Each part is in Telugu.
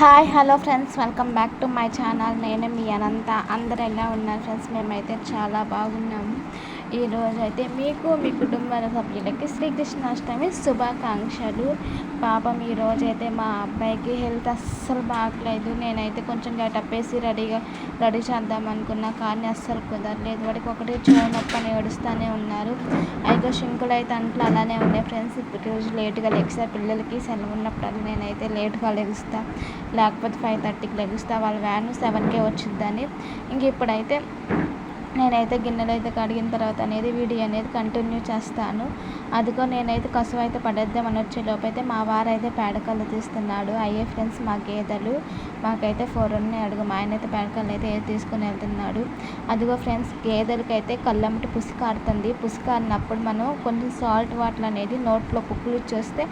Hi hello friends. Welcome back to my channel. నేను మీ అనంత. అందరు ఎలా ఉన్నారు ఫ్రెండ్స్? మేమైతే చాలా బాగున్నాము ఈరోజు అయితే మీకు మీ కుటుంబ సభ్యులకి శ్రీకృష్ణాష్టమి శుభాకాంక్షలు. పాపం ఈరోజు అయితే మా అబ్బాయికి హెల్త్ అస్సలు బాగలేదు. నేనైతే కొంచెం గెటప్ వేసి రెడీగా రెడీ చేద్దాం అనుకున్నా కానీ అస్సలు కుదరలేదు. వాడికి ఒకటి చెవు నొప్పి అని ఏడుస్తూనే ఉన్నారు. అయితే శంకుడు అయితే అంట్లో అలానే ఉన్నాయి ఫ్రెండ్స్. ఇప్పుడు రోజు లేట్గా లెగిస్తా పిల్లలకి సెలవు ఉన్నప్పుడు నేనైతే లేట్గా లెగుస్తా. లేకపోతే ఫైవ్ థర్టీకి లెగుస్తా. వాళ్ళ వ్యాన్ సెవెన్కే వచ్చిద్దని. ఇంక ఇప్పుడైతే నేనైతే గిన్నెలు అయితే కడిగిన తర్వాత అనేది వీడియో అనేది కంటిన్యూ చేస్తాను. అదిగో నేనైతే కసువు అయితే పడేద్దామని వచ్చే లోపైతే మా వారు అయితే తీస్తున్నాడు. అయ్యే ఫ్రెండ్స్ మా గేదెలు మాకైతే ఫోర్ ఉన్నాయి అడుగు. మా ఆయన అయితే పేడకల్లు అయితే తీసుకుని వెళ్తున్నాడు. అదిగో ఫ్రెండ్స్ గేదెలకి అయితే కళ్ళమ్మటి పుసికారుతుంది పుసికారినప్పుడు మనం కొంచెం సాల్ట్ వాటర్ అనేది నోట్లో కుక్కులు చూస్తే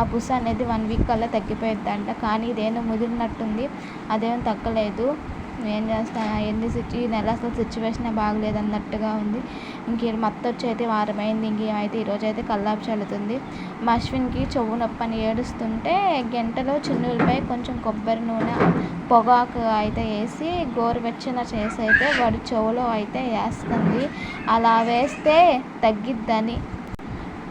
ఆ పుసి అనేది వన్ వీక్ కల్లా తగ్గిపోయిద్దంట. కానీ ఇదేమో ముదిరినట్టుంది. అదేం తగ్గలేదు. ఏం చేస్తా ఎన్ని సిచ్యు ఈ నెల అసలు సిచ్యువేషన్ బాగలేదు అన్నట్టుగా ఉంది. ఇంక మత్తొచ్చి అయితే వారమైంది. ఇంకేమైతే ఈరోజు అయితే కల్లాపు చల్లుతుంది. మా అశ్విన్కి చెవు నొప్పి అని ఏడుస్తుంటే గంటలో చిన్నులపై కొంచెం కొబ్బరి నూనె పొగాకు అయితే వేసి గోరువెచ్చన చేసి అయితే వాడి చెవులో అయితే వేస్తుంది. అలా వేస్తే తగ్గిద్దని.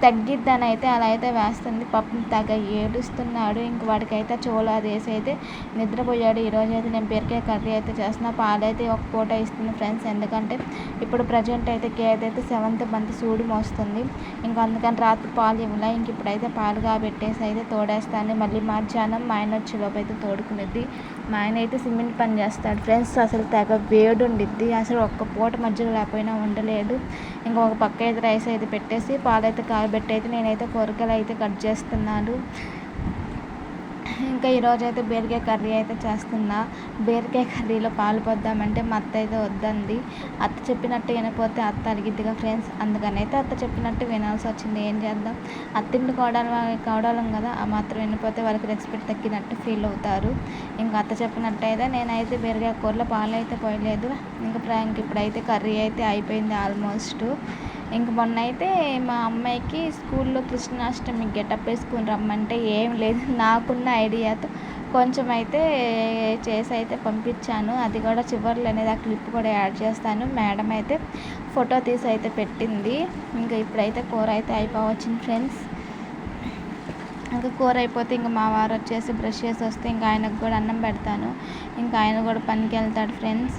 తగ్గిద్దని అయితే అలా అయితే వేస్తుంది. పాపం తెగ ఏడుస్తున్నాడు. ఇంక వాడికైతే చోలు అది వేసి అయితే నిద్రపోయాడు. ఈరోజు అయితే నేను బీరకాయ కర్రీ అయితే చేస్తున్నా. పాలైతే ఒక పూట ఇస్తుంది ఫ్రెండ్స్. ఎందుకంటే ఇప్పుడు ప్రజెంట్ అయితే గేదె అయితే సెవెంత్ మంత్ సూడి మోస్తుంది. ఇంకా అందుకని రాత్రి పాలు ఇవ్వలే. ఇంక ఇప్పుడైతే పాలు కాబెట్టేసి అయితే తోడేస్తాను. మళ్ళీ మధ్యాహ్నం మా ఆయన వచ్చే లోపు అయితే తోడుకునేది మా ఆయన అయితే సిమెంట్ పని చేస్తాడు. ఫ్రెండ్స్ అసలు తెగ వేడి ఉండిద్ది అసలు ఒక్క పూట మధ్యలో లేకపోయినా ఉండలేదు. ఇంకొక పక్క అయితే రైస్ అయితే పెట్టేసి పాలైతే పెట్టి అయితే నేనైతే కూరగాయలు అయితే కట్ చేస్తున్నాను. ఇంకా ఈరోజు అయితే బీరకాయ కర్రీ అయితే చేస్తున్నా. బీరకాయ కర్రీలో పాలు పొద్దామంటే మా అత్త అయితే వద్దంది. అత్త చెప్పినట్టు వినకపోతే అత్త అడిగిద్దిగా ఫ్రెండ్స్ అందుకని అయితే అత్త చెప్పినట్టు వినాల్సి వచ్చింది. ఏం చేద్దాం? అత్తింటి కోడలు కోడలం కదా ఆ మాత్రం వినిపోతే వాళ్ళకి రెస్పెక్ట్ తగ్గినట్టు ఫీల్ అవుతారు. ఇంకా అత్త చెప్పినట్టు అయితే నేనైతే బీరకాయ కూరలో పాలు అయితే పోయలేదు. ఇంకా ఇంక ఇప్పుడైతే కర్రీ అయితే అయిపోయింది ఆల్మోస్ట్. ఇంక మొన్న అయితే మా అమ్మాయికి స్కూల్లో కృష్ణాష్టమి గెటప్ వేసుకుని రమ్మంటే ఏం లేదు. నాకున్న ఐడియాతో కొంచెం అయితే చేసి అయితే పంపించాను. అది కూడా చివరిలో అనేది ఆ క్లిప్ కూడా యాడ్ చేస్తాను. మేడం అయితే ఫోటో తీసి అయితే పెట్టింది. ఇంకా ఇప్పుడైతే కూర అయితే అయిపోవచ్చింది ఫ్రెండ్స్. ఇంకా కూర అయిపోతే ఇంకా మా వారు వచ్చేసి బ్రష్ చేసి వస్తే ఇంకా ఆయనకు కూడా అన్నం పెడతాను. ఇంకా ఆయన కూడా పనికి వెళ్తాడు ఫ్రెండ్స్.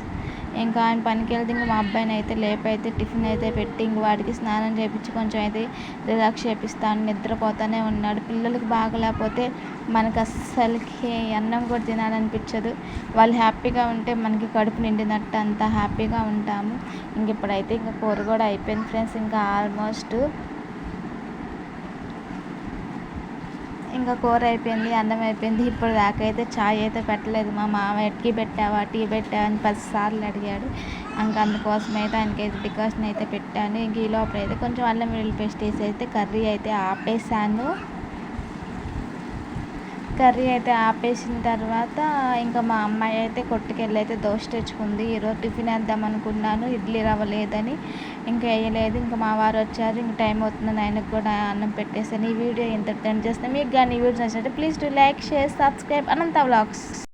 ఇంకా ఆయన పనికి వెళ్తే ఇంకా మా అబ్బాయిని అయితే లేపైతే అయితే టిఫిన్ అయితే పెట్టి ఇంక వాడికి స్నానం చేయించి కొంచెం అయితే రిలాక్స్ చేపిస్తాను. నిద్రపోతూనే ఉన్నాడు. పిల్లలకి బాగలేకపోతే మనకు అస్సలకి అన్నం కూడా తినాలనిపించదు. వాళ్ళు హ్యాపీగా ఉంటే మనకి కడుపు నిండినట్టు అంత హ్యాపీగా ఉంటాము. ఇంక ఇప్పుడైతే ఇంకా కూర కూడా అయిపోయింది ఫ్రెండ్స్. ఇంకా ఆల్మోస్ట్ ఇంకా కూర అయిపోయింది అన్నం అయిపోయింది. ఇప్పుడు దాకైతే చాయ్ ఛాయ్ అయితే పెట్టలేదు. మా మామ ఎట్కి పెట్టావా టీ పెట్టావా అని పదిసార్లు అడిగాడు. ఇంకా అందుకోసం అయితే ఆయనకైతే డికాషన్ అయితే పెట్టాను. ఇంక ఈ లోపల అయితే కొంచెం అల్లం వెల్లుల్లి పేస్ట్ వేసి అయితే కర్రీ అయితే ఆపేసాను కర్రీ అయితే ఆపేసిన తర్వాత ఇంకా మా అమ్మాయి అయితే కొట్టుకెళ్ళి అయితే దోశ తెచ్చుకుంది. ఈరోజు టిఫిన్ వేద్దాం అనుకున్నాను. ఇడ్లీ రవ్వ లేదని ఇంకా వేయలేదు. ఇంకా మా వారు వచ్చారు. ఇంక టైం అవుతుంది. ఆయనకు కూడా అన్నం పెట్టేసాను ఈ వీడియో ఎంత చేస్తే మీకు కానీ ఈ వీడియో నచ్చినట్టు please to like share subscribe. Anantha vlogs.